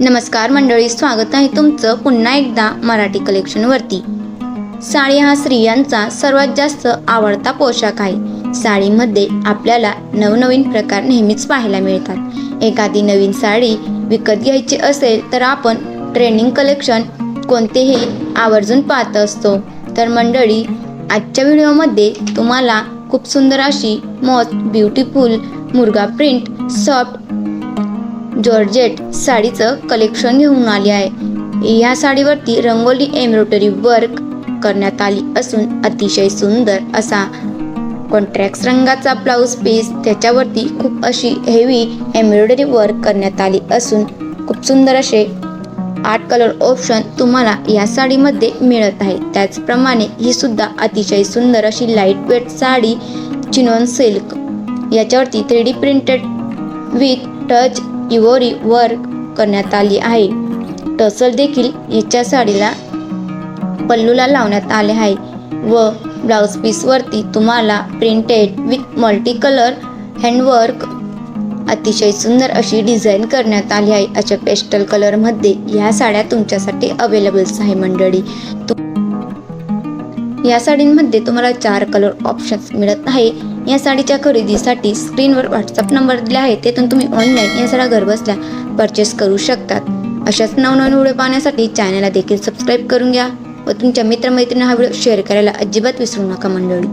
नमस्कार मंडळी स्वागत आहे तुमचं पुन्हा एकदा मराठी कलेक्शनवरती साडी हा स्त्रियांचा सर्वात जास्त आवडता पोशाख आहे. साडीमध्ये आपल्याला नवनवीन प्रकार नेहमीच पाहायला मिळतात. एखादी नवीन साडी विकत घ्यायची असेल तर आपण ट्रेनिंग कलेक्शन कोणतेही आवर्जून पाहत असतो. तर मंडळी आजच्या व्हिडिओमध्ये तुम्हाला खूप सुंदर अशी मस्त ब्युटिफुल मुर्गा प्रिंट सॉफ्ट जॉर्जेट साडीचं कलेक्शन घेऊन आली आहे. या साडीवरती रंगोली एम्ब्रॉयडरी वर्क करण्यात आली असून अतिशय सुंदर असा कॉन्ट्रॅक्ट रंगाचा ब्लाऊज पीस त्याच्यावरती खूप अशी हेवी एम्ब्रॉयडरी वर्क करण्यात आली असून खूप सुंदर असे आठ कलर ऑप्शन तुम्हाला या साडीमध्ये मिळत आहे. त्याचप्रमाणे ही सुद्धा अतिशय सुंदर अशी light weight sari chiffon silk याच्यावरती three D printed with touch ivory work करण्यात आली आहे. टसल देखील याच्या साडीला पल्लूला लावण्यात आले आहे व ब्लाऊज पीसवरती तुम्हाला printed with multi colour handwork अतिशय सुंदर अशी डिझाईन करण्यात आली आहे. अशा पेस्टल कलरमध्ये ह्या साड्या तुमच्यासाठी अवेलेबल्स आहे मंडळी. या साडींमध्ये तुम्हाला चार कलर ऑप्शन्स मिळत आहे. या साडीच्या खरेदीसाठी स्क्रीनवर व्हॉट्सअप नंबर दिला आहे तेथून तुम्ही ऑनलाईन या साड्या घरबसल्या परचेस करू शकतात. अशाच नवनवीन व्हिडिओ पाहण्यासाठी चॅनलला देखील सबस्क्राईब करून घ्या व तुमच्या मित्रमैत्रिणी हा व्हिडिओ शेअर करायला अजिबात विसरू नका मंडळी.